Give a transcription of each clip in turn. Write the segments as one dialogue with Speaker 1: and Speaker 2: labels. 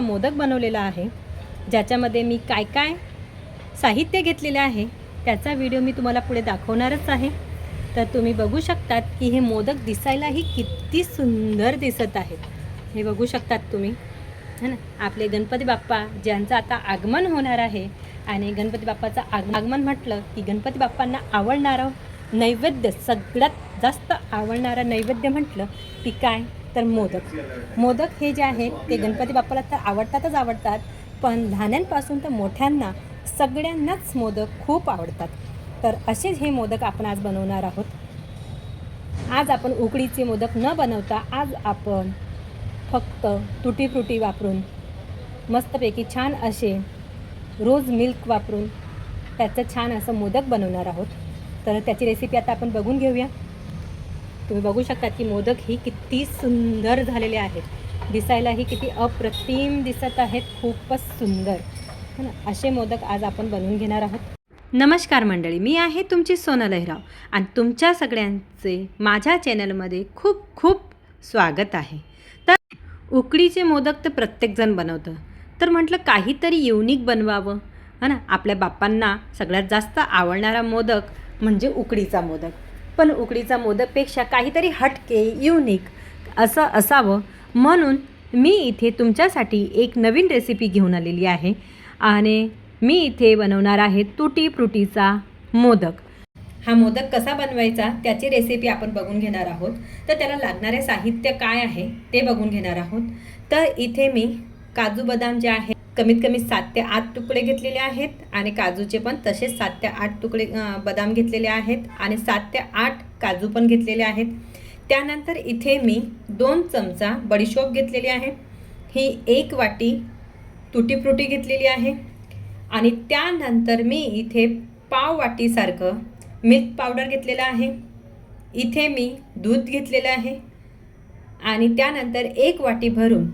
Speaker 1: मोदक बनवलेला आहे. ज्याच्यामध्ये मी काय काय साहित्य घेतलेले आहे त्याचा व्हिडिओ मी तुम्हाला पुढे दाखवणारच आहे. तर तुम्ही बघू शकतात की हे मोदक दिसायलाही किती सुंदर दिसत आहेत. हे बघू शकतात तुम्ही. है ना? आपले गणपती बाप्पा ज्यांचं आता आगमन होणार आहे आणि गणपती बाप्पाचं आग आगमन म्हटलं की गणपती बाप्पांना आवडणारं नैवेद्य सगळ्यात जास्त आवडणारं नैवेद्य म्हटलं की काय? तर मोदक. मोदक हे जे आहेत ते गणपती बाप्पाला तर आवडतातच आवडतात पण लहान्यांपासून तर मोठ्यांना सगळ्यांनाच मोदक खूप आवडतात. तर असेच हे मोदक आपण आज बनवणार आहोत. आज आपण उकडीचे मोदक न बनवता आज आपण फक्त तुटी फ्रुटी वापरून मस्तपैकी छान असे रोज मिल्क वापरून त्याचं छान असं मोदक बनवणार आहोत. तर त्याची रेसिपी आता आपण बघून घेऊया. तुम्ही बघू शकता की मोदक ही किती सुंदर झालेले आहेत. दिसायलाही किती अप्रतिम दिसत आहेत. खूपच सुंदर. है ना? असे मोदक आज आपण बनवून घेणार आहोत. नमस्कार मंडळी मी आहे तुमची सोना लहराव आणि तुमच्या सगळ्यांचे माझ्या चॅनलमध्ये खूप खूप स्वागत आहे. तर उकडीचे मोदक तर प्रत्येकजण बनवतं. तर म्हटलं काहीतरी युनिक बनवावं. है ना? आपल्या बाप्पांना सगळ्यात जास्त आवडणारा मोदक म्हणजे उकडीचा मोदक. पण उकडीचा मोदकपेक्षा काहीतरी हटके युनिक असं असावं. म्हणून मी इथे तुमच्यासाठी एक नवीन रेसिपी घेऊन आलेली आहे आणि मी इथे बनवणार आहे तुटी फ्रुटीचा मोदक. हा मोदक कसा बनवायचा त्याची रेसिपी आपण बघून घेणार आहोत. तर त्याला लागणारे साहित्य काय आहे ते बघून घेणार आहोत. तर इथे मी काजू बदाम जे आहे कमीत कमी सात ते आठ तुकडे घेतलेले आहेत आणि काजूचे पण तसेच सात ते आठ तुकडे बदाम घेतलेले आहेत आणि सात ते आठ काजू पण घेतलेले आहेत. त्यानंतर इथे मी दोन चमचा बडीशोप घेतलेली आहे. ही एक वाटी तुटीफ्रुटी घेतलेली आहे. आणि त्यानंतर मी इथे पाव वाटीसारखं मिल्क पावडर घेतलेलं आहे. इथे मी दूध घेतलेलं आहे. आणि त्यानंतर एक वाटी भरून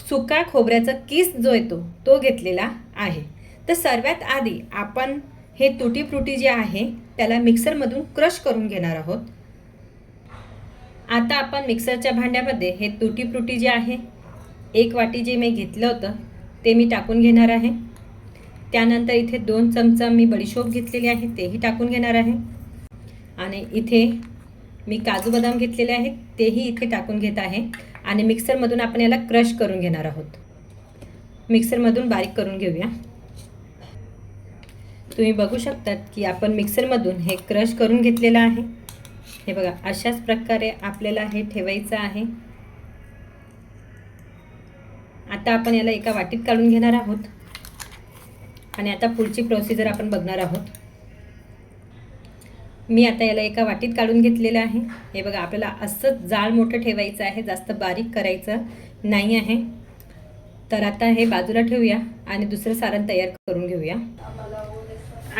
Speaker 1: सुका खोबऱ्याचा किस जो येतो तो घेतलेला आहे. तर सर्वात आधी आपण हे तुटी फ्रुटी जे आहे त्याला मिक्सरमधून क्रश करून घेणार आहोत. आता आपण मिक्सरच्या भांड्यामध्ये हे तुटी फ्रुटी जे आहे एक वाटी जे मी घेतलं होतं ते मी टाकून घेणार आहे. त्यानंतर इथे दोन चमचा मी बडीशोप घेतलेली आहे तेही टाकून घेणार आहे. आणि इथे मी काजू बदाम घेतलेले आहेत तेही इथे टाकून घेत आहे. आणि मिक्सरमधून आपण याला क्रश करून घेणार आहोत. मिक्सरमधून बारीक करून घेऊया. तुम्ही बघू शकतात की आपण मिक्सरमधून हे क्रश करून घेतलेलं आहे. हे बघा अशाच प्रकारे आपल्याला हे ठेवायचं आहे. आता आपण याला एका वाटीत काढून घेणार आहोत. आणि आता पुढची प्रोसिजर आपण बघणार आहोत. मी आता याला एका वाटीत काढून घेतलेलं आहे. हे बघा आपल्याला असंच जाळ मोठं ठेवायचं आहे जास्त बारीक करायचं नाही आहे. तर आता हे बाजूला ठेवूया आणि दुसरं सारण तयार करून घेऊया.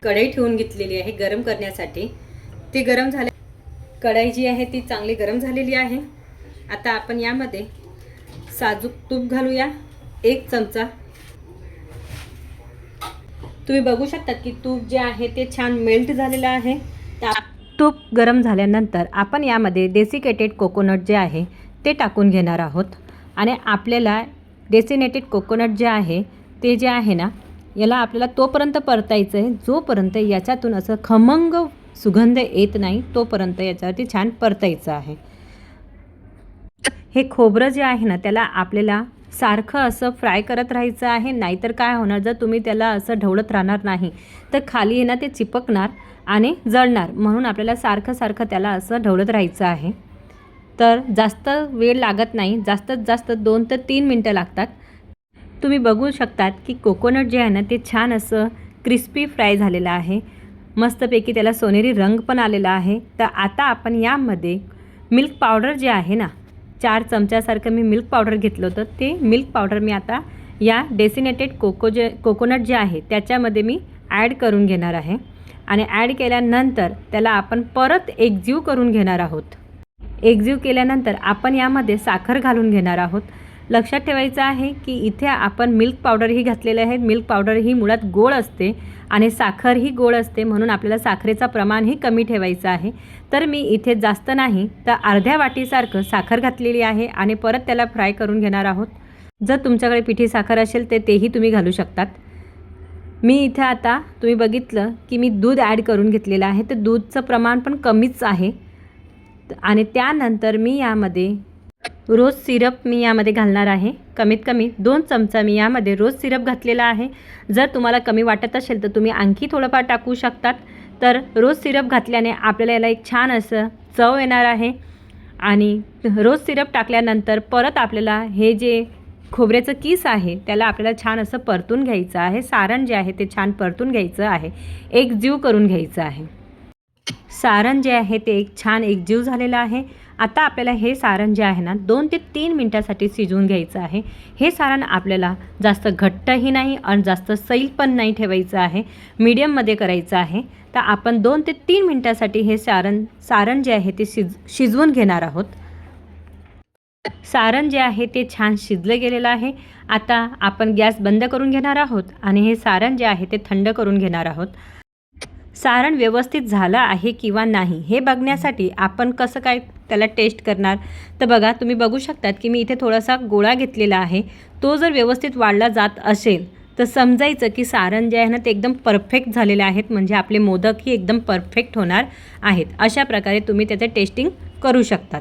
Speaker 1: कढई ठेवून घेतलेली आहे गरम करण्यासाठी. ती गरम झाली कढई जी आहे ती चांगली गरम झालेली आहे. आता आपण यामध्ये साजूक तूप घालूया एक चमचा. तुम्ही बघू शकता की तूप जे आहे ते छान मेल्ट झालेलं आहे. तूप गरम झाल्यानंतर आपण यामध्ये डेसिकेटेड कोकोनट जे आहे ते टाकून घेणार आहोत. आणि आपल्याला डेसिनेटेड कोकोनट जे आहे ते जे आहे ना याला आपल्याला तोपर्यंत परतायचं आहे जोपर्यंत याच्यातून असं खमंग सुगंध येत नाही तोपर्यंत याच्यावरती छान परतायचं आहे. हे खोबरं जे आहे ना त्याला आपल्याला सारखं असं फ्राय करत राहायचं आहे. नाहीतर काय होणार? जर तुम्ही त्याला असं ढवळत राहणार नाही तर खाली आहे ना ते चिपकणार आणि जळणार. म्हणून आपल्याला सारखं सारखं त्याला असं ढवळत राहायचं आहे. तर जास्त वेळ लागत नाही. जास्तीत जास्त दोन ते तीन मिनटं लागतात. तुम्ही बघू शकतात की कोकोनट जे आहे ना ते छान असं क्रिस्पी फ्राय झालेलं आहे. मस्तपैकी त्याला सोनेरी रंग पण आलेला आहे. तर आता आपण यामध्ये मिल्क पावडर जे आहे ना चार चमच्यासारखं मी मिल्क पावडर घेतलं होतं. ते मिल्क पावडर मी आता या डेसिनेटेड कोको जे कोकोनट जे आहे त्याच्यामध्ये मी ॲड करून घेणार आहे. आणि ॲड केल्यानंतर त्याला आपण परत एकजीव करून घेणार आहोत. एकजीव केल्यानंतर आपण यामध्ये साखर घालून घेणार आहोत. लक्षात ठेवायचं आहे की इथे आपण मिल्क पावडरही घातलेले आहे. मिल्क पावडर ही मुळात गोड असते आणि साखर ही गोड असते म्हणून आपल्याला साखरेचं प्रमाणही कमी ठेवायचं आहे. तर मी इथे जास्त नाही तर अर्ध्या वाटीसारखं साखर घातलेली आहे आणि परत त्याला फ्राय करून घेणार आहोत. जर तुमच्याकडे पिठी साखर असेल तर तेही तुम्ही घालू शकतात. मी इथे आता तुम्ही बघितलं की मी दूध ॲड करून घेतलेलं आहे. तर दूधचं प्रमाण पण कमीच आहे. आणि त्यानंतर मी यामध्ये रोज सिरप मी यामध्ये घालणार आहे. कमीत कमी दोन चमचा मी यामध्ये रोज सिरप घातलेला आहे. जर तुम्हाला कमी वाटत असेल तर तुम्ही आणखी थोडंफार टाकू शकतात. तर रोज सिरप घातल्याने आपल्याला याला एक छान असं चव येणार आहे. आणि रोज सिरप टाकल्यानंतर परत आपल्याला हे जे खोबऱ्याचं किस आहे त्याला आपल्याला छान असं परतून घ्यायचं आहे. सारण जे आहे ते छान परतून घ्यायचं आहे. एक जीव करून घ्यायचं आहे. सारण जे आहे ते एक छान एकजीव झालेलं आहे. आता आपल्याला हे सारण जे आहे ना दोन ते तीन मिनटासाठी शिजवून घ्यायचं आहे. हे सारण आपल्याला जास्त घट्टही नाही आणि जास्त सैल पण नाही ठेवायचं आहे. मीडियममध्ये करायचं आहे. तर आपण दोन ते तीन मिनटासाठी हे सारण सारण जे आहे ते शिज शिजवून घेणार आहोत. सारण जे आहे ते छान शिजलं गेलेलं आहे. आता आपण गॅस बंद करून घेणार आहोत आणि हे सारण जे आहे ते थंड करून घेणार आहोत. सारण व्यवस्थित झालं आहे किंवा नाही हे बघण्यासाठी आपण कसं काय त्याला टेस्ट करणार? तर बघा तुम्ही बघू शकतात की मी इथे थोडासा गोळा घेतलेला आहे. तो जर व्यवस्थित वाढला जात असेल तर समजायचं की सारण जे आहे ना ते एकदम परफेक्ट झालेले आहेत म्हणजे आपले मोदकही एकदम परफेक्ट होणार आहेत. अशा प्रकारे तुम्ही त्याचे टेस्टिंग करू शकतात.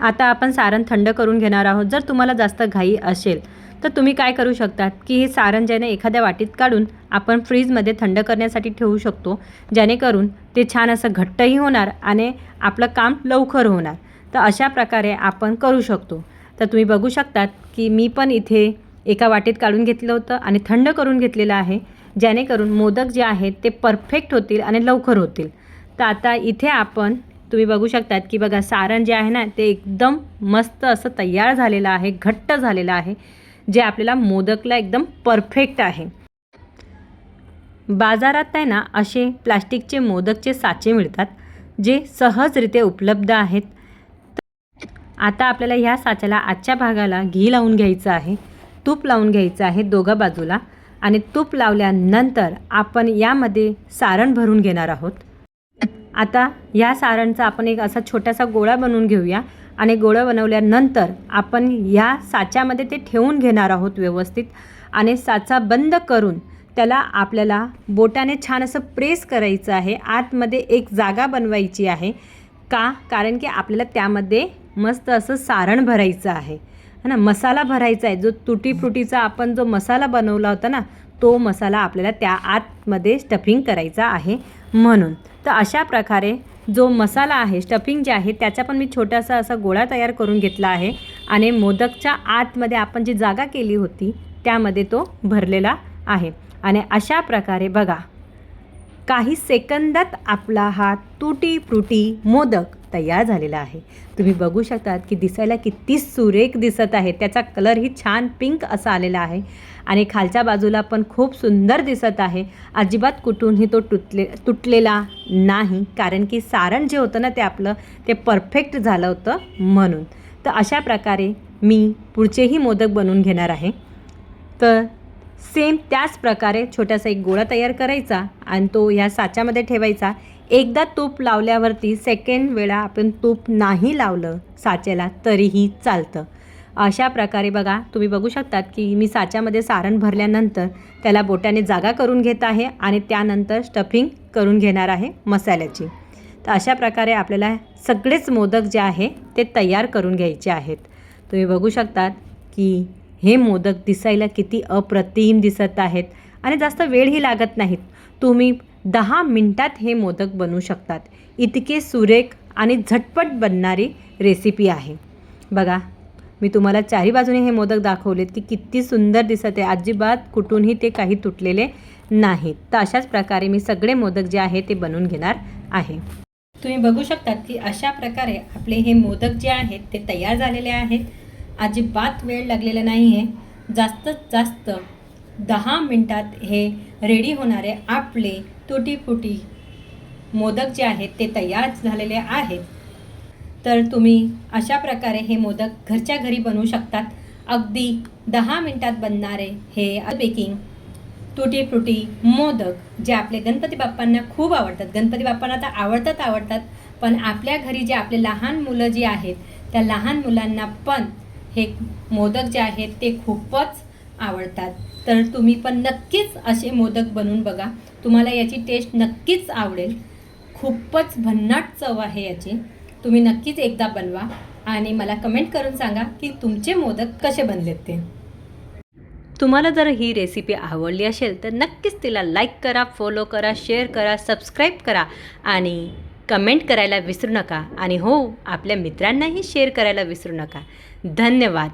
Speaker 1: आता आपण सारण थंड करून घेणार आहोत. जर तुम्हाला जास्त घाई असेल तर तुम्ही काय करू शकतात की हे सारण ज्याने एखाद्या वाटीत काढून आपण फ्रीजमध्ये थंड करण्यासाठी ठेवू शकतो जेणेकरून ते छान असं घट्टही होणार आणि आपलं काम लवकर होणार. तर अशा प्रकारे आपण करू शकतो. तर तुम्ही बघू शकतात की मी पण इथे एका वाटीत काढून घेतलं होतं आणि थंड करून घेतलेलं आहे जेणेकरून मोदक जे आहेत ते परफेक्ट होतील आणि लवकर होतील. तर आता इथे आपण तुम्ही बघू शकतात की बघा सारण जे आहे ना ते एकदम मस्त असं तयार झालेलं आहे घट्ट झालेलं आहे. जे आपल्याला मोदकला एकदम परफेक्ट आहे. बाजारात आहे ना असे प्लास्टिकचे मोदकचे साचे मिळतात जे सहजरित्या उपलब्ध आहेत. आता आपल्याला ह्या साच्याला आजच्या भागाला घी लावून घ्यायचं आहे तूप लावून घ्यायचं आहे दोघा बाजूला. आणि तूप लावल्यानंतर आपण यामध्ये सारण भरून घेणार आहोत. आता या सारणचा आपण एक असा छोटासा गोळा बनवून घेऊया. आणि गोळा बनवल्यानंतर आपण ह्या साच्यामध्ये ते ठेवून घेणार आहोत व्यवस्थित. आणि साचा बंद करून त्याला आपल्याला बोटाने छान असं प्रेस करायचं आहे. आतमध्ये एक जागा बनवायची आहे. का? कारण की आपल्याला त्यामध्ये मस्त असं सारण भरायचं आहे. है ना? मसाला भरायचा आहे. जो तुटी फ्रुटीचा आपण जो मसाला बनवला होता ना तो मसाला आपल्याला त्या आतमध्ये स्टफिंग करायचा आहे म्हणून. तर अशा प्रकारे जो मसाला आहे स्टफिंग जे आहे त्याचा पण मी छोटासा असा गोळा तयार करून घेतला आहे आणि मोदकच्या आतमध्ये आपण जी जागा केली होती त्यामध्ये तो भरलेला आहे. आणि अशा प्रकारे बघा काही सेकंदात आपला हा तुटी फ्रुटी मोदक तयार झालेला आहे. तुम्ही बघू शकतात की दिसायला किती सुरेख दिसत आहे. त्याचा कलरही छान पिंक असा आलेला आहे. आणि खालच्या बाजूला पण खूप सुंदर दिसत आहे. अजिबात कुठूनही तो तुटले तुटलेला नाही. कारण की सारण जे होतं ना ते आपलं ते परफेक्ट झालं होतं म्हणून. तर अशा प्रकारे मी पुढचेही मोदक बनवून घेणार आहे. तर सेम त्याच प्रकारे छोटासा एक गोळा तयार करायचा आणि तो ह्या साच्यामध्ये ठेवायचा. एकदा तूप लावल्यावरती सेकंड वेळा आपण तूप नाही लावलं साच्याला तरीही चालतं. अशा प्रकारे बघा तुम्ही बघू शकतात की मी साच्यामध्ये सारण भरल्यानंतर त्याला बोटाने जागा करून घेत आहे आणि त्यानंतर स्टफिंग करून घेणार आहे मसाल्याची. तर अशा प्रकारे आपल्याला सगळेच मोदक जे आहे ते तयार करून घ्यायचे आहेत. तुम्ही बघू शकतात की हे मोदक दिसायला किती अप्रतिम दिसत आहेत आणि जास्त वेळही लागत नाहीत. तुम्ही दहा मिनटात हे मोदक बनवू शकतात. इतके सुरेख आणि झटपट बनणारी रेसिपी आहे. बघा मी तुम्हाला चारी बाजूने हे मोदक दाखवलेत की किती सुंदर दिसत आहे. अजिबात कुठूनही ते काही तुटलेले नाहीत. तर अशाच प्रकारे मी सगळे मोदक जे आहे ते बनवून घेणार आहे. तुम्ही बघू शकतात की अशा प्रकारे आपले हे मोदक जे आहेत ते तयार झालेले आहेत. अजिबात वेळ लागलेला नाही आहे जास्तीत जास्त दहा मिनटात हे रेडी होणारे आपले तुटीफुटी मोदक जे आहेत ते तयार झालेले आहेत. तर तुम्ही अशा प्रकारे हे मोदक घरच्या घरी बनवू शकतात. अगदी दहा मिनटात बनणारे हे बेकिंग तुटी फ्रुटी मोदक जे आपले गणपती बाप्पांना खूप आवडतात. गणपती बाप्पांना तर आवडतात आवडतात पण आपल्या घरी जे आपले लहान मुलं जी आहेत त्या लहान मुलांना पण हे मोदक जे आहेत ते खूपच आवडतात. तर तुम्ही पण नक्कीच असे मोदक बनवून बघा. तुम्हाला याची टेस्ट नक्कीच आवडेल. खूपच भन्नाट चव आहे याची. तुम्ही नक्कीच एकदा बनवा आणि मला कमेंट करून सांगा की तुमचे मोदक कसे बनलेत ते. तुम्हाला जर ही रेसिपी आवडली असेल तर नक्कीच तिला लाईक करा फॉलो करा शेअर करा सबस्क्राईब करा आणि कमेंट करायला विसरू नका. आणि हो आपल्या मित्रांनाही शेअर करायला विसरू नका. धन्यवाद.